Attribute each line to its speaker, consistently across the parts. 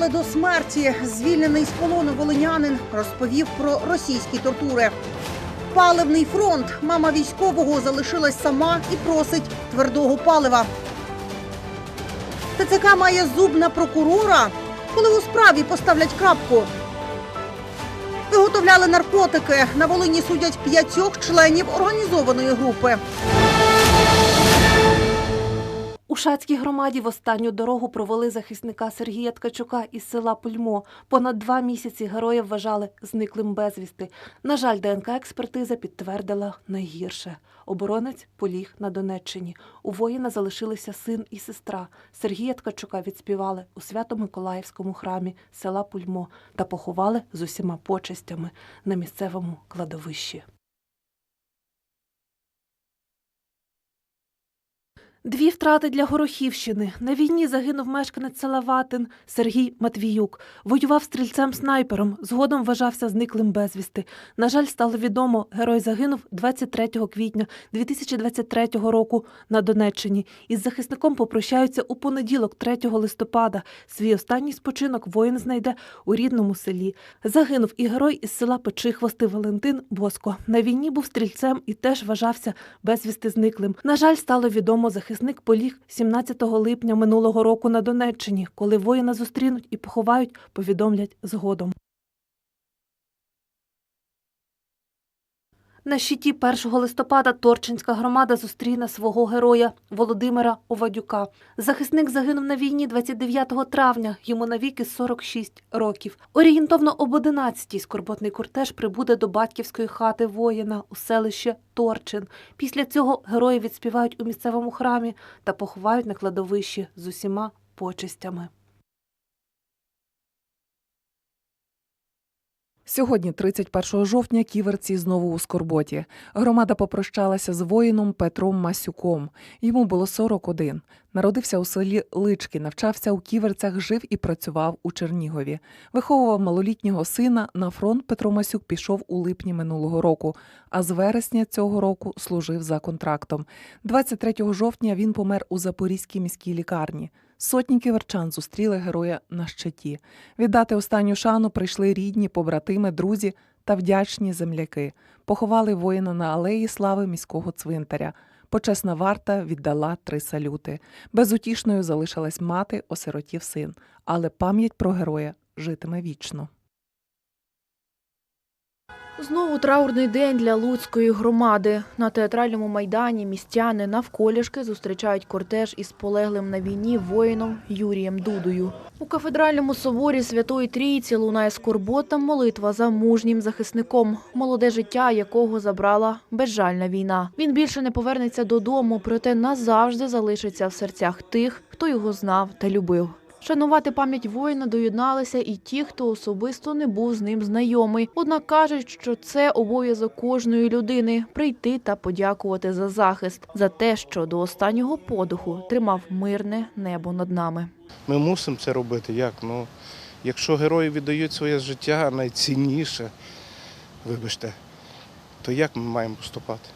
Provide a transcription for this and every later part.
Speaker 1: Допитали до смерті. Звільнений з полону волинянин розповів про російські тортури. Паливний фронт. Мама військового залишилась сама і просить твердого палива. ТЦК має зуб на прокурора, коли у справі поставлять крапку. Виготовляли наркотики. На Волині судять п'ятьох членів організованої групи.
Speaker 2: У Шацькій громаді в останню дорогу провели захисника Сергія Ткачука із села Пульмо. Понад два місяці героя вважали зниклим безвісти. На жаль, ДНК-експертиза підтвердила найгірше. Оборонець поліг на Донеччині. У воїна залишилися син і сестра. Сергія Ткачука відспівали у Свято-Миколаївському храмі села Пульмо та поховали з усіма почестями на місцевому кладовищі. Дві втрати для Горохівщини. На війні загинув мешканець села Ватин Сергій Матвіюк. Воював стрільцем-снайпером, згодом вважався зниклим безвісти. На жаль, стало відомо, герой загинув 23 квітня 2023 року на Донеччині. Із захисником попрощаються у понеділок, 3 листопада. Свій останній спочинок воїн знайде у рідному селі. Загинув і герой із села Печихвости Валентин Боско. На війні був стрільцем і теж вважався безвісти зниклим. На жаль, стало відомо, захисник поліг 17 липня минулого року на Донеччині. Коли воїна зустрінуть і поховають, повідомлять згодом. На щиті 1 листопада Торчинська громада зустріне свого героя Володимира Овадюка. Захисник загинув на війні 29 травня, йому навіки 46 років. Орієнтовно об 11-й скорботний кортеж прибуде до батьківської хати воїна у селище Торчин. Після цього герої відспівають у місцевому храмі та поховають на кладовищі з усіма почестями.
Speaker 3: Сьогодні, 31 жовтня, ківерці знову у Скорботі. Громада попрощалася з воїном Петром Масюком. Йому було 41. Народився у селі Лички, навчався у ківерцях, жив і працював у Чернігові. Виховував малолітнього сина. На фронт Петро Масюк пішов у липні минулого року, а з вересня цього року служив за контрактом. 23 жовтня він помер у Запорізькій міській лікарні. Сотні ківерчан зустріли героя на щиті. Віддати останню шану прийшли рідні, побратими, друзі та вдячні земляки. Поховали воїна на алеї слави міського цвинтаря. Почесна варта віддала три салюти. Безутішною залишилась мати, осиротів син, але пам'ять про героя житиме вічно.
Speaker 4: Знову траурний день для Луцької громади. На театральному майдані містяни навколішки зустрічають кортеж із полеглим на війні воїном Юрієм Дудою. У кафедральному соборі Святої Трійці лунає скорбота молитва за мужнім захисником, молоде життя якого забрала безжальна війна. Він більше не повернеться додому, проте назавжди залишиться в серцях тих, хто його знав та любив. Шанувати пам'ять воїна доєдналися і ті, хто особисто не був з ним знайомий. Однак кажуть, що це обов'язок кожної людини прийти та подякувати за захист, за те, що до останнього подиху тримав мирне небо над нами.
Speaker 5: Ми мусимо це робити. Як? Ну, якщо герої віддають своє життя найцінніше, вибачте, то як ми маємо поступати?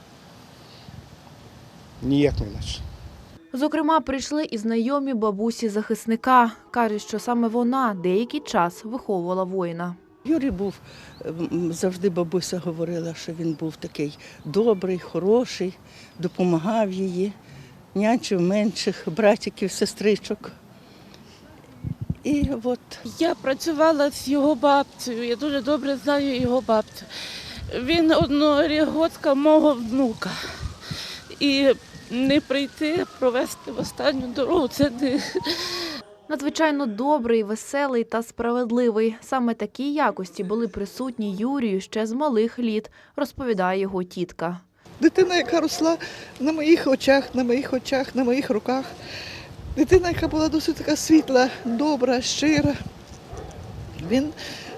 Speaker 5: Ніяк не інакше.
Speaker 4: Зокрема, прийшли і знайомі бабусі захисника. Кажуть, що саме вона деякий час виховувала воїна.
Speaker 6: Юрій був завжди бабуся говорила, що він був такий добрий, хороший, допомагав їй, нянчив менших братиків, сестричок. І от
Speaker 7: Я працювала з його бабцею, я дуже добре знаю його бабцю. Він однорігодка мого внука. І не прийти, провести в останню дорогу це не
Speaker 4: Надзвичайно добрий, веселий та справедливий. Саме такі якості були присутні Юрію ще з малих літ, розповідає його тітка.
Speaker 8: Дитина, яка росла на моїх очах, на моїх очах, на моїх руках. Дитина, яка була досить така світла, добра, щира. Він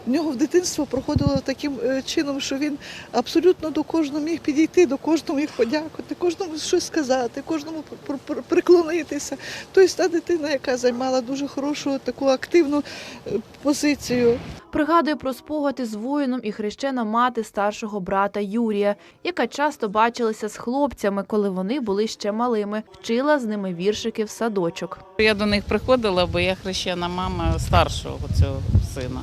Speaker 8: в нього в дитинство проходило таким е, чином, що він абсолютно до кожного міг підійти, до кожного міг подякувати, кожному щось сказати, кожному пр- пр- приклонитися. Тобто та дитина, яка займала дуже хорошу таку активну е, позицію.
Speaker 4: Пригадує про спогади з воїном і хрещена мати старшого брата Юрія, яка часто бачилася з хлопцями, коли вони були ще малими, вчила з ними віршики в садочок.
Speaker 9: Я до них приходила, бо я хрещена мама старшого цього сина.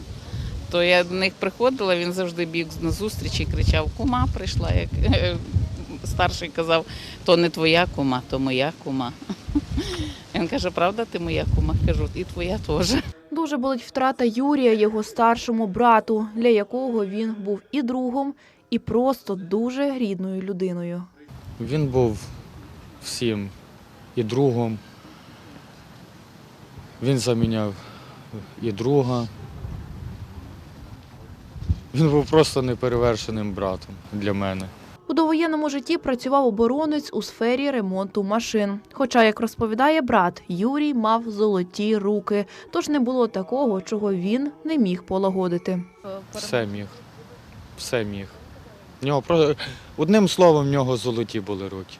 Speaker 9: То я до них приходила, він завжди біг на зустріч і кричав: Кума прийшла. Як е, старший казав, то не твоя кума, то моя кума. Він каже, правда, ти моя кума? Кажу, і твоя теж.
Speaker 4: Дуже болить втрата Юрія, його старшому брату, для якого він був і другом, і просто дуже рідною людиною.
Speaker 10: Він був всім і другом. Він заміняв і друга. Він був просто неперевершеним братом для мене.
Speaker 4: У довоєнному житті працював оборонець у сфері ремонту машин. Хоча, як розповідає брат, Юрій мав золоті руки, тож не було такого, чого він не міг полагодити.
Speaker 10: Все міг. Все міг. В нього про... Одним словом, в нього золоті були руки.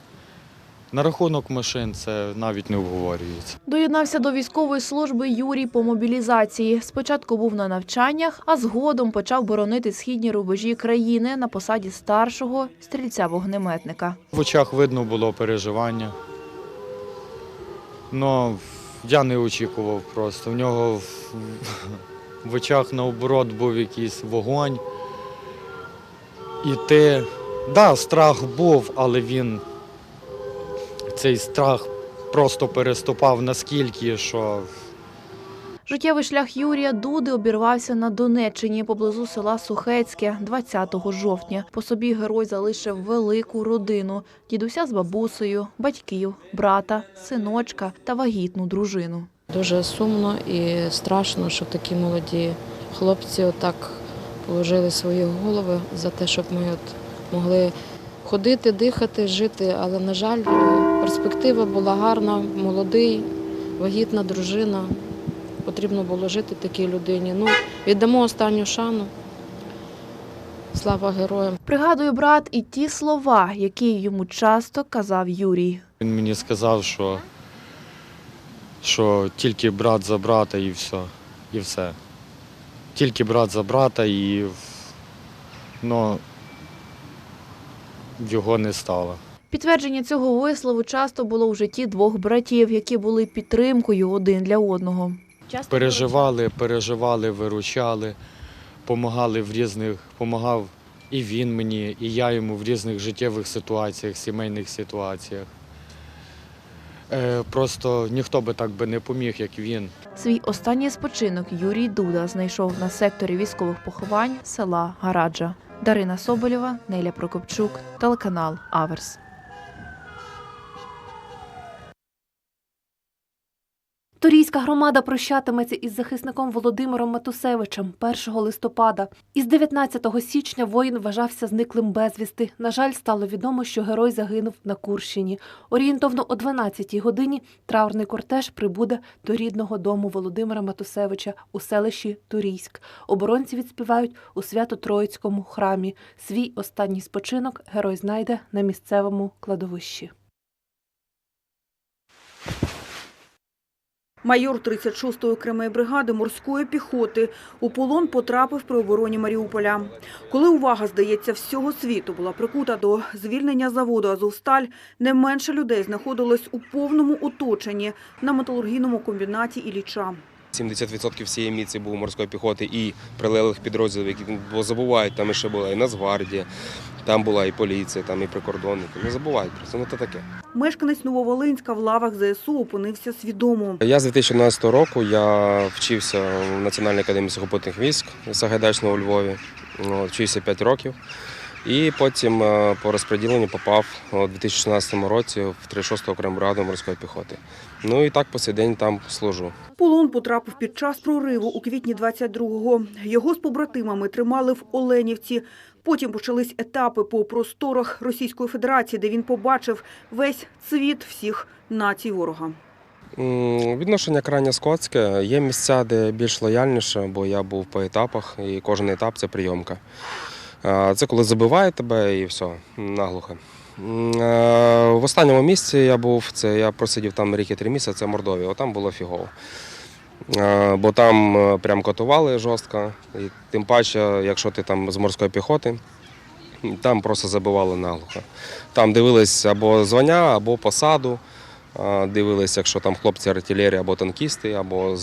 Speaker 10: На рахунок машин це навіть не обговорюється.
Speaker 4: Доєднався до військової служби Юрій по мобілізації. Спочатку був на навчаннях, а згодом почав боронити східні рубежі країни на посаді старшого стрільця-вогнеметника.
Speaker 10: В очах видно було переживання. Ну, я не очікував просто. В нього в, в очах наоборот був якийсь вогонь. І ти, да, страх був, але він цей страх просто переступав наскільки, що
Speaker 4: Життєвий шлях Юрія Дуди обірвався на Донеччині поблизу села Сухецьке 20 жовтня. По собі герой залишив велику родину: дідуся з бабусею, батьків, брата, синочка та вагітну дружину.
Speaker 11: Дуже сумно і страшно, що такі молоді хлопці отак положили свої голови за те, щоб ми от могли ходити, дихати, жити. Але, на жаль, перспектива була гарна, молодий, вагітна дружина. Потрібно було жити такій людині. Ну, віддамо останню шану. Слава героям!
Speaker 4: Пригадує брат і ті слова, які йому часто казав Юрій.
Speaker 10: він мені сказав, що, що тільки брат за брата і все. І все. Тільки брат за брата і ну, його не стало.
Speaker 4: Підтвердження цього вислову часто було в житті двох братів, які були підтримкою один для одного.
Speaker 10: Переживали, переживали, виручали, помагали в різних, помагав і він мені, і я йому в різних життєвих ситуаціях, сімейних ситуаціях. Е, просто ніхто би так би не поміг, як він.
Speaker 4: Свій останній спочинок Юрій Дуда знайшов на секторі військових поховань села Гараджа. Дарина Соболєва, Неля Прокопчук, телеканал Аверс.
Speaker 2: Торійська громада прощатиметься із захисником Володимиром Матусевичем 1 листопада. Із 19 січня воїн вважався зниклим безвісти. На жаль, стало відомо, що герой загинув на Курщині. Орієнтовно о 12-й годині траурний кортеж прибуде до рідного дому Володимира Матусевича у селищі Турійськ. Оборонці відспівають у Свято-Троїцькому храмі. Свій останній спочинок герой знайде на місцевому кладовищі.
Speaker 1: Майор 36-ї окремої бригади морської піхоти у полон потрапив при обороні Маріуполя. Коли увага, здається, всього світу була прикута до звільнення заводу «Азовсталь», не менше людей знаходилось у повному оточенні на металургійному комбінаті Ілліча.
Speaker 12: 70% всієї міці було морської піхоти і прилеглих підрозділів, які бо забувають, там ще була і Нацгвардія, там була і поліція, там і прикордонники. Не забувають просто, ну то таке.
Speaker 1: Мешканець Нововолинська в лавах ЗСУ опинився свідомо.
Speaker 12: Я з 2011 року я вчився в Національній академії сухопутних військ Сагайдачного у Львові. Вчився 5 років. І потім е, по розподіленню попав у 2016 році в 36-ту окрему бригаду морської піхоти. Ну і так по цей день там служу.
Speaker 1: Полон потрапив під час прориву у квітні 22-го. Його з побратимами тримали в Оленівці. Потім почались етапи по просторах Російської Федерації, де він побачив весь цвіт всіх націй ворога.
Speaker 12: Відношення крайне скотське. Є місця, де більш лояльніше, бо я був по етапах, і кожен етап це прийомка. Це коли забивають тебе і все, наглухо. В останньому місці я був, це я просидів там рік і три місяці, це Мордовія, отам було фігово. Бо там е, прям котували жорстко, і тим паче, якщо ти там з морської піхоти, там просто забивали наглухо. Там дивились або звання, або посаду. Дивились, якщо там хлопці артилерії або танкісти, або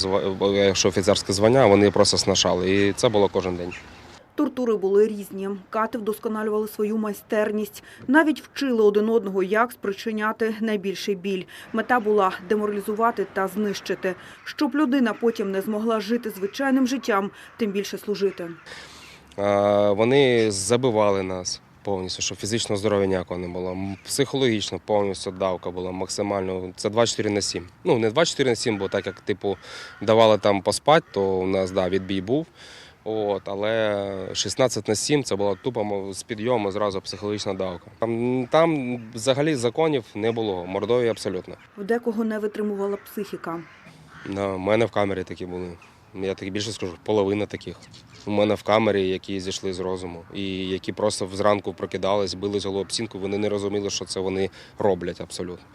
Speaker 12: якщо офіцерське звання, вони просто снашали. І це було кожен день.
Speaker 1: Тортури були різні. Кати вдосконалювали свою майстерність. Навіть вчили один одного, як спричиняти найбільший біль. Мета була деморалізувати та знищити, щоб людина потім не змогла жити звичайним життям, тим більше служити.
Speaker 12: Вони забивали нас повністю, щоб фізичного здоров'я ніякого не було. Психологічно повністю давка була максимально. Це 24 на 7. Ну, не 24 на 7, бо так як типу давали там поспати, то у нас да, відбій був. От, але 16 на 7 це була тупо з підйому зразу психологічна давка. Там, там взагалі законів не було, Мордові абсолютно.
Speaker 1: В декого не витримувала психіка.
Speaker 12: Да, у мене в камері такі були. Я тобі більше скажу, половина таких. У мене в камері, які зійшли з розуму, і які просто зранку прокидались, били з голову об стінку, вони не розуміли, що це вони роблять абсолютно.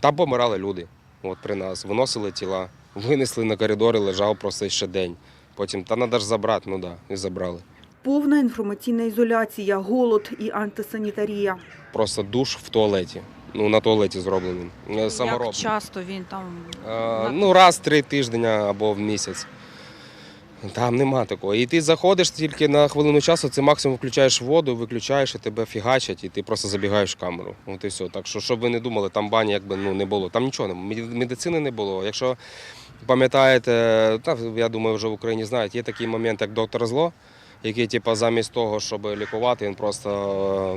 Speaker 12: Там помирали люди от при нас, виносили тіла, винесли на коридори, лежав просто ще день. Потім, та треба ж забрати, ну так, да, і забрали.
Speaker 1: Повна інформаційна ізоляція, голод і антисанітарія.
Speaker 12: Просто душ в туалеті. Ну, на туалеті зроблений. Саморобний.
Speaker 13: Як часто він там
Speaker 12: Е, Ну, раз в три тижні або в місяць. Там нема такого. І ти заходиш тільки на хвилину часу, це максимум включаєш воду, виключаєш, і тебе фігачать, і ти просто забігаєш в камеру. От і все. Так що, щоб ви не думали, там бані якби ну, не було. Там нічого не медицини не було. Якщо пам'ятаєте, та, я думаю, вже в Україні знають, є такий момент, як доктор Зло, який, типу, замість того, щоб лікувати, він просто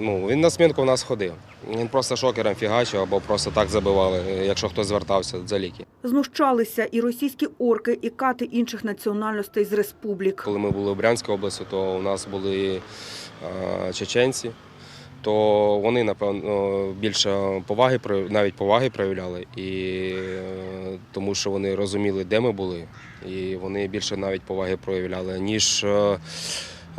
Speaker 12: ну, він на смінку в нас ходив. Він просто шокером фігачив або просто так забивали, якщо хтось звертався за ліки.
Speaker 1: Знущалися і російські орки, і кати інших національностей з республік.
Speaker 12: Коли ми були в Брянській області, то у нас були е, чеченці, то вони, напевно, більше поваги навіть поваги проявляли, і, е, тому що вони розуміли, де ми були, і вони більше навіть поваги проявляли, ніж е,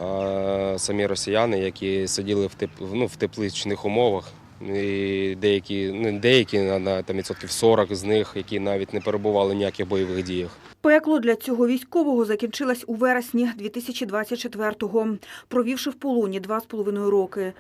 Speaker 12: е, самі росіяни, які сиділи в, теп, ну, в тепличних умовах. І деякі, ну, деякі на там, відсотків 40 з них, які навіть не перебували в ніяких бойових діях.
Speaker 1: Пекло для цього військового закінчилось у вересні 2024-го, провівши в полоні два з половиною роки.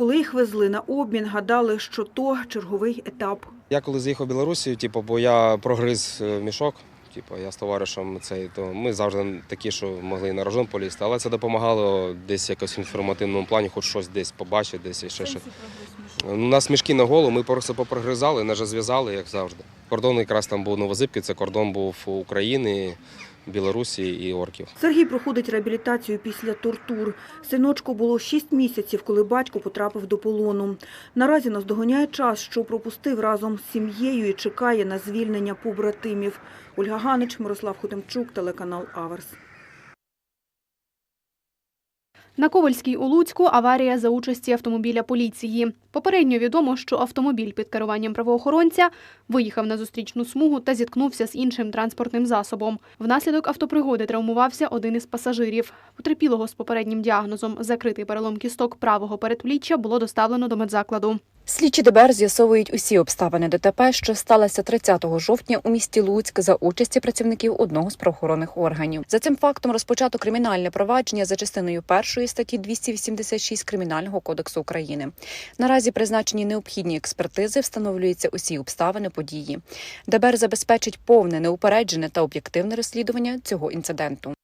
Speaker 1: Коли їх везли на обмін, гадали, що то черговий етап.
Speaker 12: Я коли заїхав в Білорусі, типу, бо я прогриз е, мішок. Типу, я з товаришем цей, то ми завжди такі, що могли на рожон полізти, але це допомагало десь якось в інформативному плані, хоч щось десь побачити, десь і ще ще. У нас мішки на голову, ми просто попрогризали, наже зв'язали, як завжди. Кордон якраз там був Новозибки, це кордон був України, Білорусі і орків.
Speaker 1: Сергій проходить реабілітацію після тортур. Синочку було 6 місяців, коли батько потрапив до полону. Наразі наздоганяє час, що пропустив разом з сім'єю і чекає на звільнення побратимів. Ольга Ганич, Мирослав Хотимчук, телеканал Аверс.
Speaker 14: На Ковальській у Луцьку аварія за участі автомобіля поліції. Попередньо відомо, що автомобіль під керуванням правоохоронця виїхав на зустрічну смугу та зіткнувся з іншим транспортним засобом. Внаслідок автопригоди травмувався один із пасажирів. Потерпілого з попереднім діагнозом закритий перелом кісток правого передпліччя було доставлено до медзакладу.
Speaker 15: Слідчі ДБР з'ясовують усі обставини ДТП, що сталося 30 жовтня у місті Луцьк за участі працівників одного з правоохоронних органів. За цим фактом розпочато кримінальне провадження за частиною першої статті 286 Кримінального кодексу України. Наразі призначені необхідні експертизи, встановлюються усі обставини події. ДБР забезпечить повне, неупереджене та об'єктивне розслідування цього інциденту.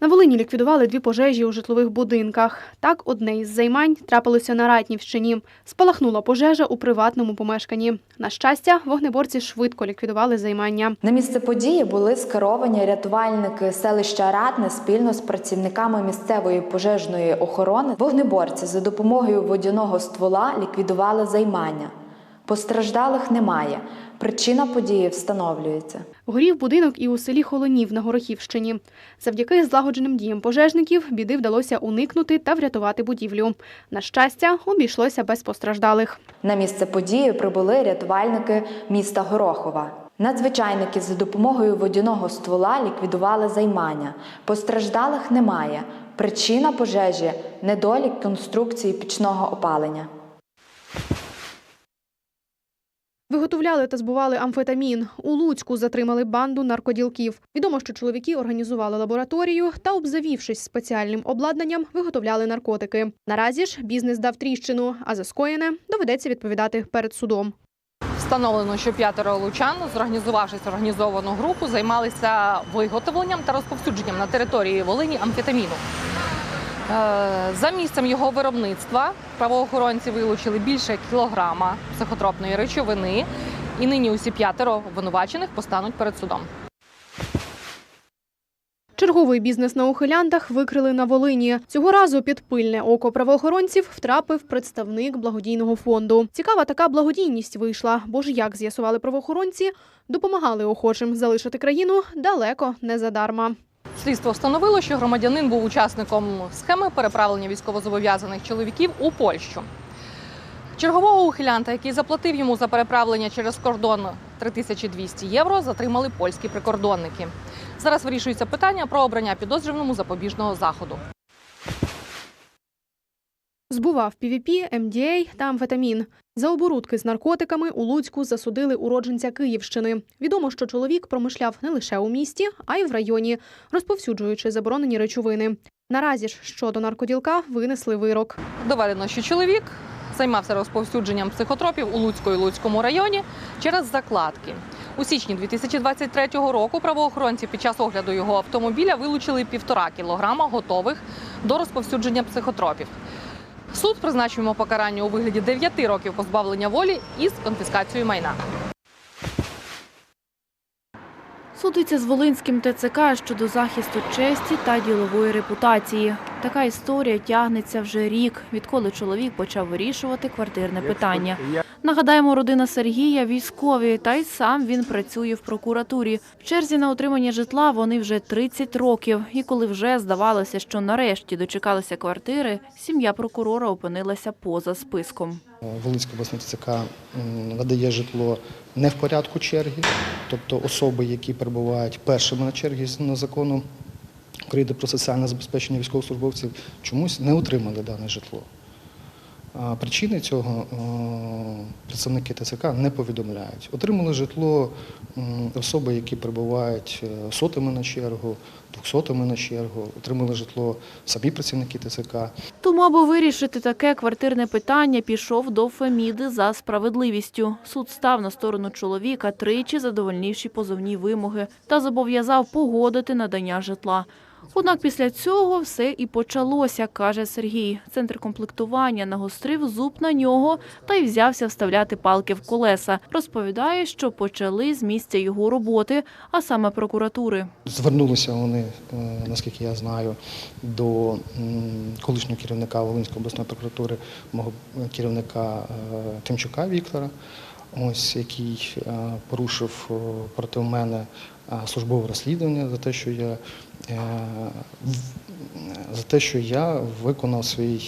Speaker 14: На Волині ліквідували дві пожежі у житлових будинках. Так, одне із займань трапилося на Ратнівщині. Спалахнула пожежа у приватному помешканні. На щастя, вогнеборці швидко ліквідували займання.
Speaker 16: На місце події були скеровані рятувальники селища Ратне спільно з працівниками місцевої пожежної охорони. Вогнеборці за допомогою водяного ствола ліквідували займання. Постраждалих немає. Причина події встановлюється.
Speaker 14: Горів будинок і у селі Холонів на Горохівщині. Завдяки злагодженим діям пожежників біди вдалося уникнути та врятувати будівлю. На щастя, обійшлося без постраждалих.
Speaker 16: На місце події прибули рятувальники міста Горохова. Надзвичайники за допомогою водяного ствола ліквідували займання. Постраждалих немає. Причина пожежі недолік конструкції пічного опалення.
Speaker 14: Виготовляли та збували амфетамін. У Луцьку затримали банду наркоділків. Відомо, що чоловіки організували лабораторію та, обзавівшись спеціальним обладнанням, виготовляли наркотики. Наразі ж бізнес дав тріщину, а за скоєне доведеться відповідати перед судом.
Speaker 13: Встановлено, що п'ятеро лучан, зорганізувавшись організовану групу, займалися виготовленням та розповсюдженням на території Волині амфетаміну. Е, За місцем його виробництва правоохоронці вилучили більше кілограма психотропної речовини, і нині усі п'ятеро обвинувачених постануть перед судом.
Speaker 14: Черговий бізнес на ухилянтах викрили на Волині. Цього разу під пильне око правоохоронців втрапив представник благодійного фонду. Цікава така благодійність вийшла, бо ж як з'ясували правоохоронці, допомагали охочим залишити країну далеко не задарма.
Speaker 13: Слідство встановило, що громадянин був учасником схеми переправлення військовозобов'язаних чоловіків у Польщу. Чергового ухилянта, який заплатив йому за переправлення через кордон 3200 євро, затримали польські прикордонники. Зараз вирішується питання про обрання підозрюваному запобіжного заходу.
Speaker 14: Збував PVP, МДА та амфетамін. За оборудки з наркотиками у Луцьку засудили уродженця Київщини. Відомо, що чоловік промишляв не лише у місті, а й в районі, розповсюджуючи заборонені речовини. Наразі ж щодо наркоділка винесли вирок.
Speaker 13: Доведено, що чоловік займався розповсюдженням психотропів у Луцьку і Луцькому районі через закладки. У січні 2023 року правоохоронці під час огляду його автомобіля вилучили півтора кілограма готових до розповсюдження психотропів. Суд призначив йому покарання у вигляді 9 років позбавлення волі із конфіскацією майна.
Speaker 4: Судиться з Волинським ТЦК щодо захисту честі та ділової репутації. Така історія тягнеться вже рік, відколи чоловік почав вирішувати квартирне питання. Нагадаємо, родина Сергія військові, та й сам він працює в прокуратурі. В черзі на отримання житла вони вже 30 років. І коли вже здавалося, що нарешті дочекалися квартири, сім'я прокурора опинилася поза списком.
Speaker 17: Волинська обласна ТЦК м, надає житло не в порядку черги, тобто особи, які перебувають першими на чергі на закону України про соціальне забезпечення військовослужбовців, чомусь не отримали дане житло. А Причини цього е, представники ТЦК не повідомляють. Отримали житло особи, які перебувають е, сотими на чергу, двохсотими на чергу, отримали житло самі працівники ТЦК.
Speaker 4: Тому, аби вирішити таке квартирне питання, пішов до Феміди за справедливістю. Суд став на сторону чоловіка, тричі задовольнивши позовні вимоги, та зобов'язав погодити надання житла. Однак після цього все і почалося, каже Сергій. Центр комплектування нагострив зуб на нього та й взявся вставляти палки в колеса. Розповідає, що почали з місця його роботи, а саме прокуратури.
Speaker 17: Звернулися вони, е, наскільки я знаю, до колишнього керівника Волинської обласної прокуратури, мого керівника е, Тимчука Віктора, ось який е, порушив е, проти мене е, службове розслідування за те, що я за те, що я виконав свій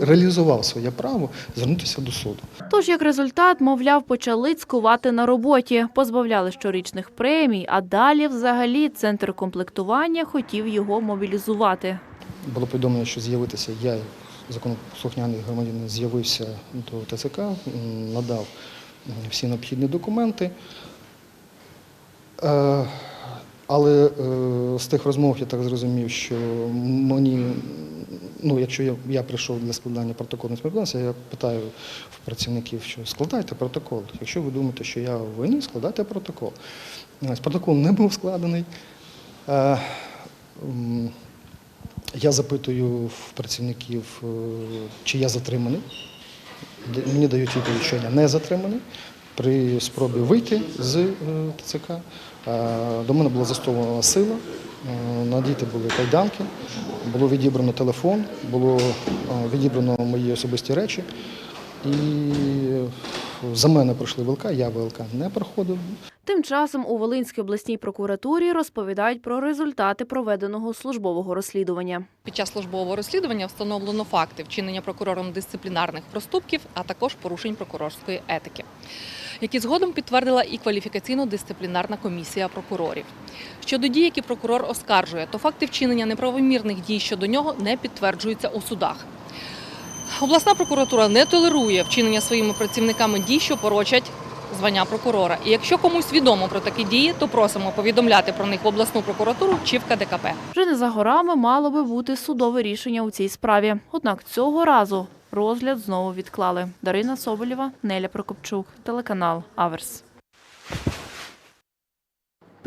Speaker 17: реалізував своє право звернутися до суду.
Speaker 4: Тож, як результат, мовляв, почали цькувати на роботі, позбавляли щорічних премій, а далі взагалі центр комплектування хотів його мобілізувати.
Speaker 17: Було повідомлено, що з'явитися я, законослухняний громадянин, з'явився до ТЦК, надав всі необхідні документи. Е, Але е, з тих розмов я так зрозумів, що мені, ну, якщо я, я прийшов для складання протоколу співпраці, я питаю в працівників, що складайте протокол. Якщо ви думаєте, що я винен, складайте протокол. Протокол не був складений. Я запитую в працівників, е, чи я затриманий. Мені дають відповідь, що я не затриманий. При спробі вийти з е, ТЦК е, до мене була застосована сила, е, надіти були кайданки, було відібрано телефон, було відібрано мої особисті речі. І за мене пройшли ВЛК, я ВЛК не проходив.
Speaker 4: Тим часом у Волинській обласній прокуратурі розповідають про результати проведеного службового розслідування.
Speaker 13: Під час службового розслідування встановлено факти вчинення прокурором дисциплінарних проступків, а також порушень прокурорської етики, які згодом підтвердила і кваліфікаційно-дисциплінарна комісія прокурорів. Щодо дій, які прокурор оскаржує, то факти вчинення неправомірних дій щодо нього не підтверджуються у судах. Обласна прокуратура не толерує вчинення своїми працівниками дій, що порочать звання прокурора. І якщо комусь відомо про такі дії, то просимо повідомляти про них в обласну прокуратуру чи в КДКП.
Speaker 4: Вже не за горами мало би бути судове рішення у цій справі. Однак цього разу розгляд знову відклали. Дарина Соболєва, Неля Прокопчук, телеканал Аверс.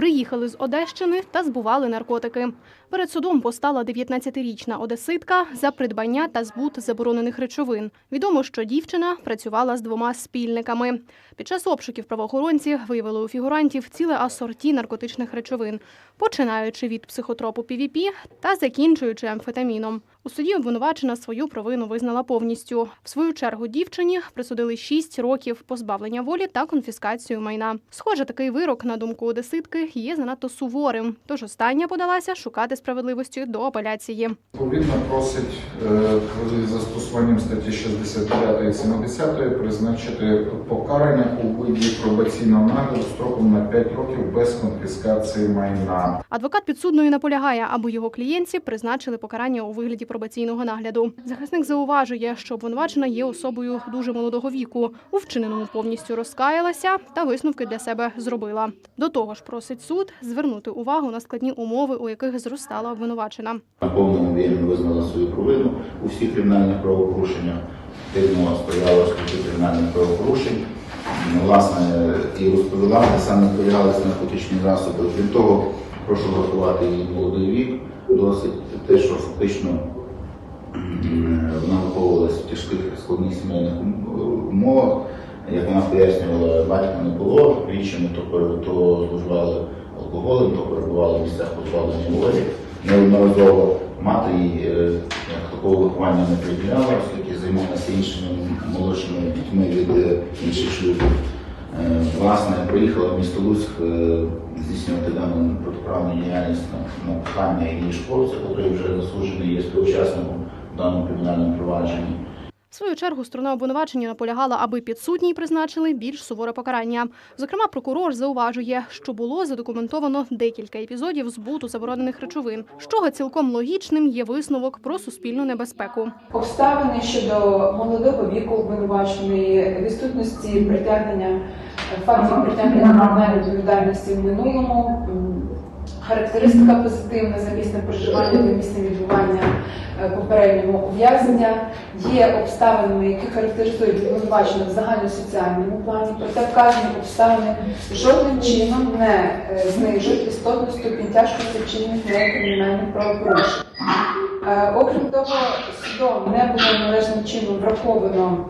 Speaker 14: Приїхали з Одещини та збували наркотики. Перед судом постала 19-річна одеситка за придбання та збут заборонених речовин. Відомо, що дівчина працювала з двома спільниками. Під час обшуків правоохоронці виявили у фігурантів ціле асорті наркотичних речовин, починаючи від психотропу PVP та закінчуючи амфетаміном. У суді обвинувачена свою провину визнала повністю. В свою чергу дівчині присудили 6 років позбавлення волі та конфіскацію майна. Схоже, такий вирок, на думку одеситки, є занадто суворим. Тож остання подалася шукати справедливості до апеляції.
Speaker 18: Відповідно просить е, застосуванням статті 69 і 70 призначити покарання у виді пробаційного нагляду строком на 5 років без конфіскації майна.
Speaker 14: Адвокат підсудної наполягає, аби його клієнтці призначили покарання у вигляді пробаційного нагляду. Захисник зауважує, що обвинувачена є особою дуже молодого віку. У вчиненому повністю розкаялася та висновки для себе зробила. До того ж, просить суд звернути увагу на складні умови, у яких зростала обвинувачена.
Speaker 19: На повному вірно визнала свою провину у всіх кримінальних правопорушеннях, активно сприяла розкриттю кримінальних правопорушень. Ну, Власне, і розповіла, саме зберігалися наркотичні засоби. Крім того, прошу врахувати її молодий вік, досить те, що фактично вона виховувалася в тяжких складних сімейних умовах. Як вона пояснювала, батька не було, пере- то зловживали алкоголем, то перебували в місцях позбавлення волі. Неодноразово мати її е, такого виховання не приділяла, оскільки займалася іншими молодшими дітьми від е, інших шлюбів. Е, Власне, приїхала в місто Луцьк е, здійснювати дану протиправну діяльність на, кохання і школця, який вже заслужений є співучасником в даному кримінальному провадженні.
Speaker 14: В свою чергу сторона обвинувачення наполягала, аби підсудній призначили більш суворе покарання. Зокрема, прокурор зауважує, що було задокументовано декілька епізодів збуту заборонених речовин, з чого цілком логічним є висновок про суспільну небезпеку.
Speaker 20: Обставини щодо молодого віку обвинуваченої, відсутності притягнення фактів притягнення відповідальності в минулому, характеристика позитивна за місцем проживання та місцем відбування е, попереднього ув'язнення, є обставинами, які характеризують обвинувачених в загальносоціальному плані, проте вказані обставини жодним чином не е, знижують істотну ступінь тяжкості вчинених кримінальних правопорушень. Е, Окрім того, судом не було належним чином враховано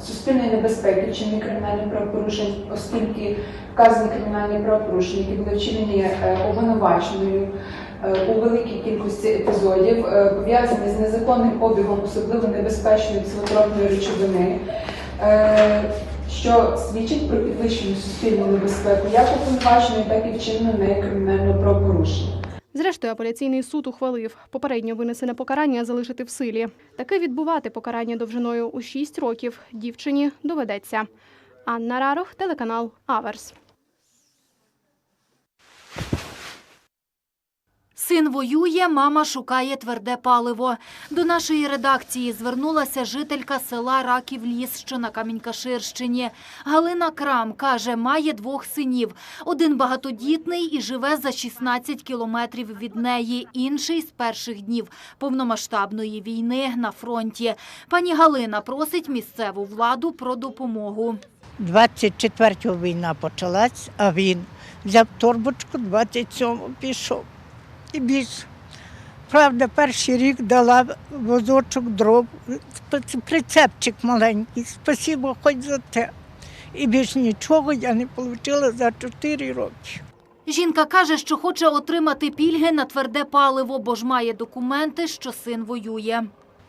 Speaker 20: суспільної небезпеки вчинення кримінальних правопорушень, оскільки вказані кримінальні правопорушення, які були вчинені е, обвинуваченою е, у великій кількості епізодів, е, пов'язані з незаконним обігом особливо небезпечної психотропної речовини. Що свідчить про підвищену суспільну небезпеку як обвинуваченої, так і вчиненої нею кримінального правопорушення.
Speaker 14: Зрештою, апеляційний суд ухвалив попередньо винесене покарання залишити в силі. Таки відбувати покарання довжиною у 6 років дівчині доведеться. Анна Рарох, телеканал Аверс.
Speaker 21: Син воює, мама шукає тверде паливо. До нашої редакції звернулася жителька села Раків Ліс, що на Камінькаширщині. Галина Крам каже, має двох синів. Один багатодітний і живе за 16 кілометрів від неї. Інший з перших днів повномасштабної війни на фронті. Пані Галина просить місцеву владу про допомогу.
Speaker 22: 24-го війна почалась, а він взяв торбочку, 27-го пішов. І більше. Правда, перший рік дала возочок дров, прицепчик маленький. Спасибо хоч за те. І більш нічого я не отримала за 4 роки.
Speaker 21: Жінка каже, що хоче отримати пільги на тверде паливо, бо ж має документи, що син воює.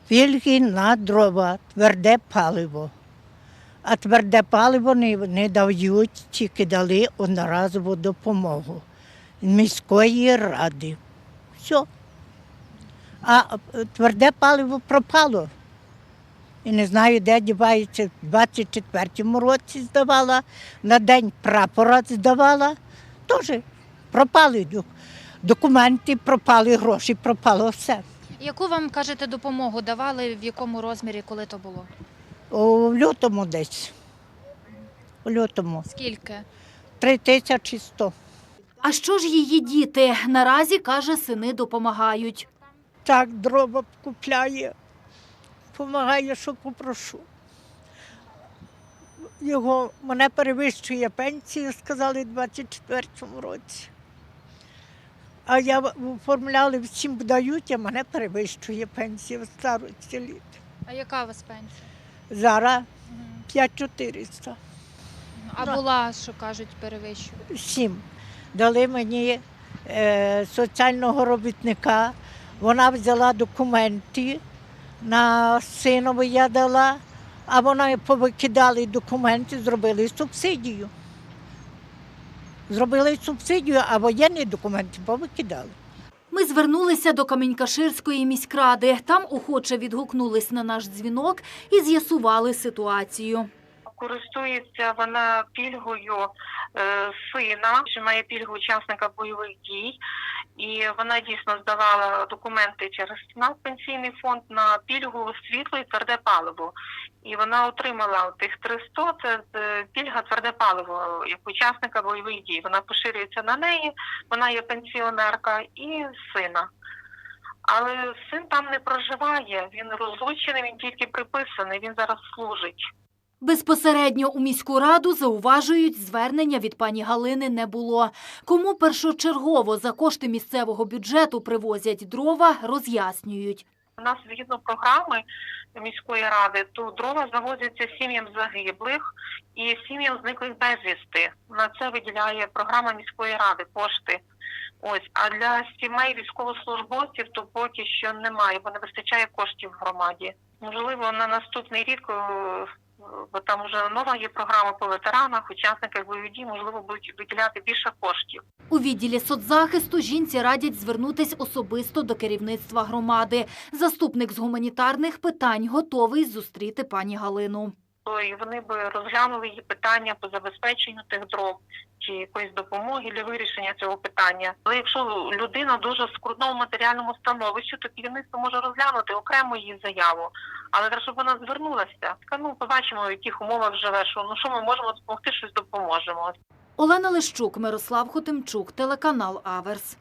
Speaker 22: Пільги на дрова, тверде паливо. А тверде паливо не, не дають, тільки дали одноразову допомогу міської ради. Все. А е, тверде паливо пропало. І не знаю, де дівається. В 24-му році здавала, на день прапора здавала. Теж пропали документи, пропали гроші, пропало все.
Speaker 21: Яку вам кажете допомогу давали, в якому розмірі, коли то було?
Speaker 22: У лютому десь. У лютому.
Speaker 21: Скільки?
Speaker 22: 3100.
Speaker 21: А що ж її діти? Наразі каже, сини допомагають.
Speaker 22: Так, дрова купляє, допомагає, що попрошу. Його мене перевищує пенсію, сказали, в 24-му році. А я оформляли всім дають, а мене перевищує пенсія в старості літ.
Speaker 21: А яка у вас пенсія?
Speaker 22: Зараз 5400.
Speaker 21: А була, що кажуть, перевищує?
Speaker 22: Сім. Дали мені е, соціального робітника. Вона взяла документи на синові я дала, а вона повикидали документи, зробили субсидію. Зробили субсидію, а воєнні документи повикидали.
Speaker 21: Ми звернулися до Камінькаширської міськради. Там охоче відгукнулись на наш дзвінок і з'ясували ситуацію.
Speaker 23: Користується вона пільгою е, сина, що має пільгу учасника бойових дій, і вона дійсно здавала документи через наш пенсійний фонд на пільгу світло і тверде паливо. І вона отримала тих 300, це е, пільга тверде паливо як учасника бойових дій. Вона поширюється на неї, вона є пенсіонерка і сина. Але син там не проживає, він розлучений, він тільки приписаний, він зараз служить.
Speaker 21: Безпосередньо у міську раду зауважують, звернення від пані Галини не було. Кому першочергово за кошти місцевого бюджету привозять дрова, роз'яснюють.
Speaker 23: У нас згідно програми міської ради, то дрова завозяться сім'ям загиблих і сім'ям зниклих безвісти. На це виділяє програма міської ради кошти. Ось а для сімей військовослужбовців то поки що немає, бо не вистачає коштів в громаді. Можливо, на наступний рік, е, бо там вже нова є програма по ветеранах, учасниках бойових дій, можливо, будуть виділяти більше коштів.
Speaker 21: У відділі соцзахисту жінці радять звернутись особисто до керівництва громади. Заступник з гуманітарних питань готовий зустріти пані Галину.
Speaker 23: То і вони би розглянули її питання по забезпеченню тих дров чи якоїсь допомоги для вирішення цього питання. Але якщо людина дуже в скрутному матеріальному становищі, то керівництво може розглянути окремо її заяву. Але треба, щоб вона звернулася. Ну побачимо, в яких умовах живе, що ну що ми можемо допомогти, щось допоможемо.
Speaker 21: Олена Лещук, Мирослав Хотимчук, телеканал Аверс.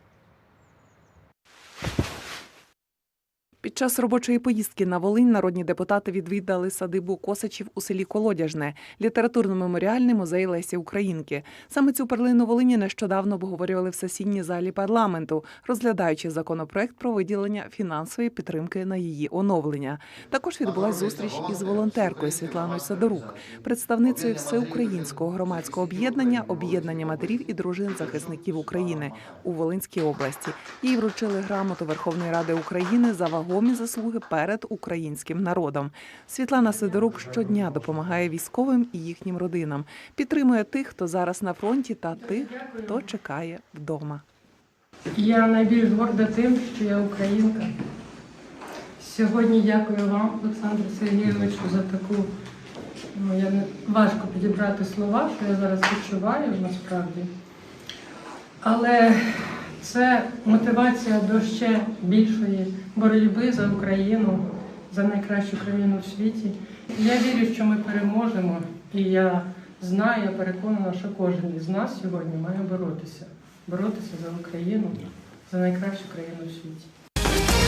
Speaker 3: Під час робочої поїздки на Волинь народні депутати відвідали садибу Косачів у селі Колодяжне, літературно-меморіальний музей Лесі Українки. Саме цю перлину Волині нещодавно обговорювали в сесійній залі парламенту, розглядаючи законопроект про виділення фінансової підтримки на її оновлення. Також відбулася зустріч із волонтеркою Світланою Сидорук, представницею всеукраїнського громадського об'єднання об'єднання матерів і дружин захисників України у Волинській області. Їй вручили грамоту Верховної Ради України за вагомі заслуги перед українським народом. Світлана Сидорук щодня допомагає військовим і їхнім родинам, підтримує тих, хто зараз на фронті, та тих, хто чекає вдома.
Speaker 24: Я найбільш горда тим, що я українка. Сьогодні дякую вам, Олександру Сергійовичу, за таку. Ну, я не важко підібрати слова, що я зараз відчуваю насправді. Але це мотивація до ще більшої боротьби за Україну, за найкращу країну в світі. Я вірю, що ми переможемо, і я знаю, я переконана, що кожен із нас сьогодні має боротися. Боротися за Україну, за найкращу країну в світі.